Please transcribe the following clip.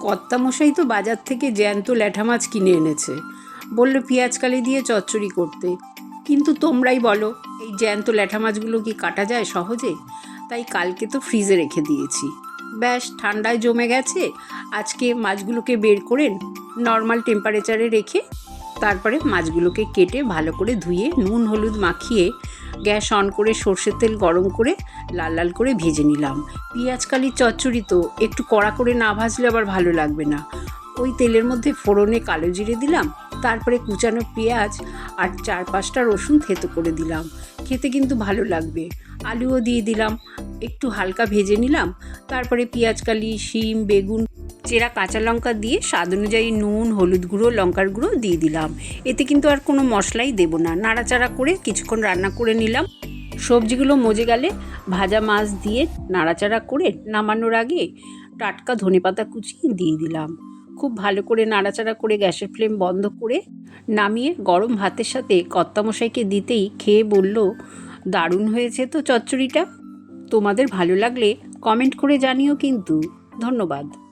কর্তামশাই তো বাজার থেকে জ্যান্ত ল্যাঠা মাছ কিনে এনেছে। বলল, পেঁয়াজ কালি দিয়ে চচ্চড়ি করতে। কিন্তু তোমরাই বলো, এই জ্যান্ত ল্যাঠা মাছগুলো কি কাটা যায় সহজে? তাই কালকে তো ফ্রিজে রেখে দিয়েছি। ব্যাস, ঠান্ডায় জমে গেছে। আজকে মাছগুলোকে বের করে নর্মাল টেম্পারেচারে রেখে তারপরে মাছগুলোকে কেটে ভালো করে ধুয়ে নুন, হলুদ মাখিয়ে গ্যাস অন করে সর্ষের তেল গরম করে লাল লাল করে ভেজে নিলাম। পেঁয়াজ কালির চচ্চড়ি তো একটু কড়া করে না ভাজলে আবার ভালো লাগবে না। ওই তেলের মধ্যে ফোড়নে কালো জিরে দিলাম, তারপরে কুচানো পেঁয়াজ আর চার পাঁচটা রসুন থেতো করে দিলাম। খেতে কিন্তু ভালো লাগবে। আলুও দিয়ে দিলাম একটু হালকা ভেজে নিলাম। তারপরে পেঁয়াজ, কালি, শিম, বেগুন, চেরা কাঁচা লঙ্কা দিয়ে স্বাদ অনুযায়ী নুন, হলুদ গুঁড়ো, লঙ্কার গুঁড়ো দিয়ে দিলাম। এতে কিন্তু আর কোনো মশলাই দেবো না। নাড়াচাড়া করে কিছুক্ষণ রান্না করে নিলাম। সবজিগুলো মজে গেলে ভাজা মাছ দিয়ে নাড়াচাড়া করে নামানোর আগে টাটকা ধনেপাতা কুচি দিয়ে দিলাম। খুব ভালো করে নাড়াচাড়া করে গ্যাসের ফ্লেম বন্ধ করে নামিয়ে গরম ভাতের সাথে কর্তামশাইকে দিতেই খেয়ে বলল, দারুণ হয়েছে তো চচ্চড়িটা। তোমাদের ভালো লাগলে কমেন্ট করে জানিও কিন্তু। ধন্যবাদ।